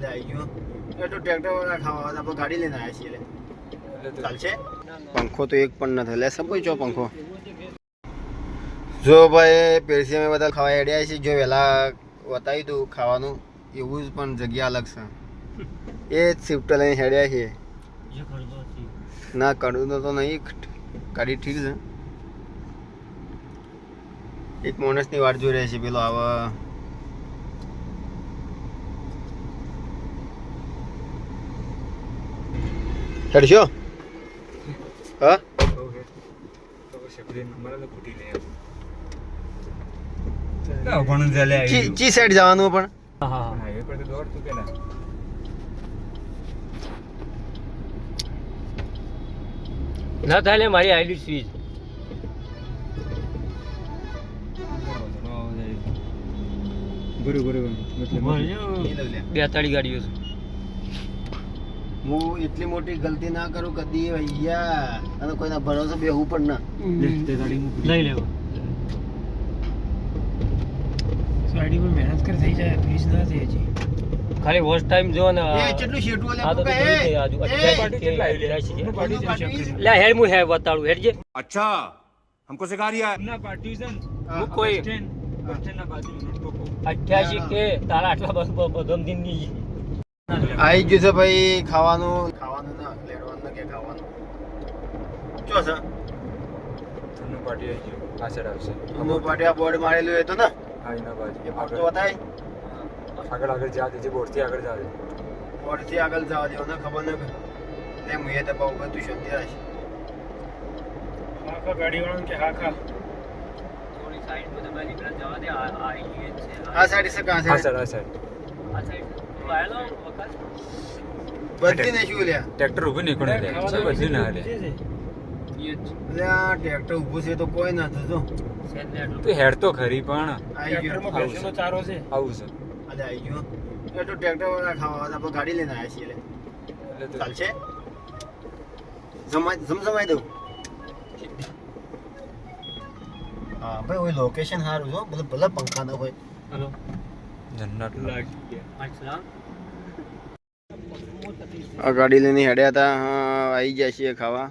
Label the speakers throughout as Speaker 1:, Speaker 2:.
Speaker 1: અલે આવી ગયો. એ તો ટ્રેક્ટર વાળા ખાવા હતા આપણે ગાડી લઈને આવ્યા છીએ એટલે ચાલશે? પંખો તો એક પણ નથી. લે સબ જો પંખો. જો ભાઈ પેરસી અમે બધા ખાવા એડ્યા છે જો વહેલા બતાવી દઉં ખાવાનું. એવું જ પણ જગ્યા અલગ છે. એ જ શિફ્ટ લઈને હેડ્યા છીએ. ના કડવું તો નહીં. કાઢી ઠીક છે. એક માણસની વાટ જોઈ રહ્યા છે પેલો આવા હેડશો હા? ચી ચી સાઈડ જવાનું પણ?
Speaker 2: ના થાય મારી આઈડી સ્વીચ બેતાળી ગાડીઓ છે.
Speaker 1: હું એટલી મોટી ગલતી ના કરું કદી ભૈયા અને કોઈના ભરોસે બેહું પણ ના
Speaker 2: લઈ લેવો
Speaker 3: સાઈડી પર મહેનત કર થઈ જાય ફીસ ના થઈ હજી
Speaker 2: ખાલી વોચ ટાઈમ જો ને
Speaker 1: એ કેટલું શેઠું
Speaker 2: આ તો
Speaker 1: અલ્યા
Speaker 2: થોડી છે આજુ અઠ્યાસી કે અઠ્યાસી છે. લે હેડ હું હે બતાડું હેડજે
Speaker 4: अच्छा हमको सिखा रिया है
Speaker 3: ના પાર્ટી છે ને
Speaker 2: હું કોઈ
Speaker 3: સ્ટેન્ડ બસ સ્ટેન્ડ ના બાજુ ટોકો
Speaker 2: અઠ્યાસી કે તારા આટલા બગમ દિન ની
Speaker 1: આવી ગયું છે ભાઈ ખાવાનું. ખાવાનું ના લેવાનું કે ખાવાનું? ચો છે?
Speaker 3: ઠંડુ પાટી આવી ગયું પાછળ આવશે.
Speaker 1: ધૂનું પાટી આ બોર્ડ મારેલું એ તો ને?
Speaker 3: હા એના બાજુ.
Speaker 1: એ ફરતો બતાય?
Speaker 3: આગળ આગળ જા દેજે બોર્ડથી આગળ જા દે
Speaker 1: બોર્ડથી આગળ જવા દેવો ને ખબર ન? લે હું તો બહુ બધું તું શાંતિ રાખ.
Speaker 3: આખા ગાડી વાળો કે હા ખા.
Speaker 2: થોડી સાઈડ પર દબાઈ નીકળ જવા દે આ આ ઈ જ છે.
Speaker 1: આ સાઈડ છે કાં સાઈડ?
Speaker 3: આ સાઈડ
Speaker 2: આ સાઈડ. તું
Speaker 1: બધી ને શું લ્યા?
Speaker 3: ટ્રેક્ટર ઊભી નીકળે કોણે છે બધી ના લે
Speaker 2: જ
Speaker 1: ટ્રેક્ટર ઉભું છે તો કોઈ ના થતો.
Speaker 3: તું હેડ તો ખરી પણ
Speaker 1: આવી ગયો.
Speaker 3: ભેંસોનો ચારો છે. આવું છે.
Speaker 1: અલે આવી ગયો. એ તો ટ્રેક્ટર વાળા ખાવા આપણે ગાડી લઈને આવ્યા છીએ એટલે ચાલશે? જમા જમ જમાઈ દઉં. હા ભાઈ ઓય લોકેશન સારું છે ભલે ભલે પંખા ન હોય.
Speaker 2: હલો.
Speaker 3: જન્નત
Speaker 1: આ ગાડી લઈને હેડ્યા હતા આવી ગયા છીએ ખાવા.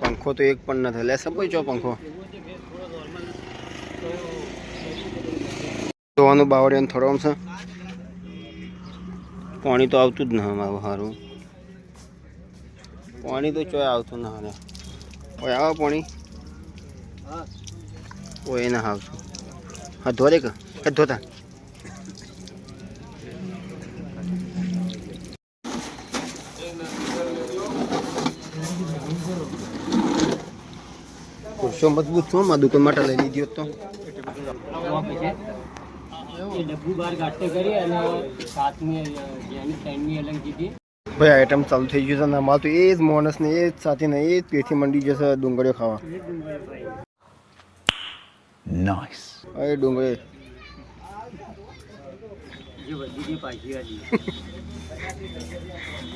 Speaker 1: પંખો તો એક પણ નથી. લે સબ ચો પંખો. જોવાનું બાવળિયાને થોડો આમ છે. પાણી તો આવતું જ ના મારું સારું પાણી તો ચોય આવતું ના હારે ઓય આવો પાણી. ઓય ના આવતું. હા, ધોરે કે? કે ધોતા. શું મજબૂત છું માં દુકાન માટે લઈ લીધી તો. ભાઈ આઈટમ ચાલુ થઈ ગયું છે ને અમારે તો એ જ માણસને એ જ સાથીને એ જ પેથી મંડી જશે ડુંગળીઓ ખાવા.
Speaker 4: નાઇસ
Speaker 1: અરે ડુંગળી.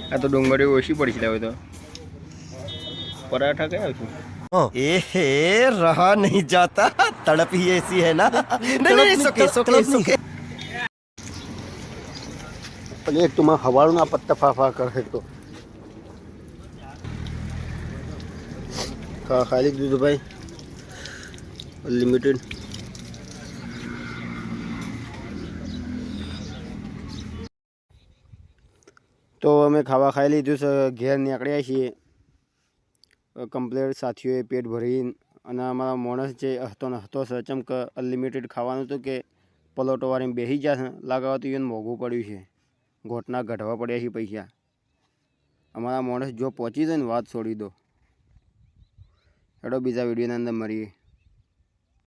Speaker 1: આ તો ડુંગળીઓ ઓછી પડી છે હવે તો પરાઠા કયા છું
Speaker 5: एहे रहा नहीं जाता तड़प ही ऐसी है ना नहीं नहीं सोके सोके सोके
Speaker 1: પણ એક તું હવાળું ના પત્તા ફાફા કરે તો ખા ખાલી દીધું ભાઈ લિમિટેડ તો અમે ખાવા ખાઈ લીધું છે ઘેર નીકળ્યા છીએ. કમ્પ્લેટ સાથીઓએ પેટ ભરીને અને અમારા માણસ જે હતો ને હતો છે ચમ અનલિમિટેડ ખાવાનું હતું કે પલોટો વાળીને બેસી જશે લાગવા તો એને મોંઘું પડ્યું છે. ઘોટના ઘટવા પડ્યા છે પૈસા. અમારા માણસ જો પહોંચી જાય ને વાત છોડી દો. હેડો બીજા વિડીયોની અંદર મળીએ.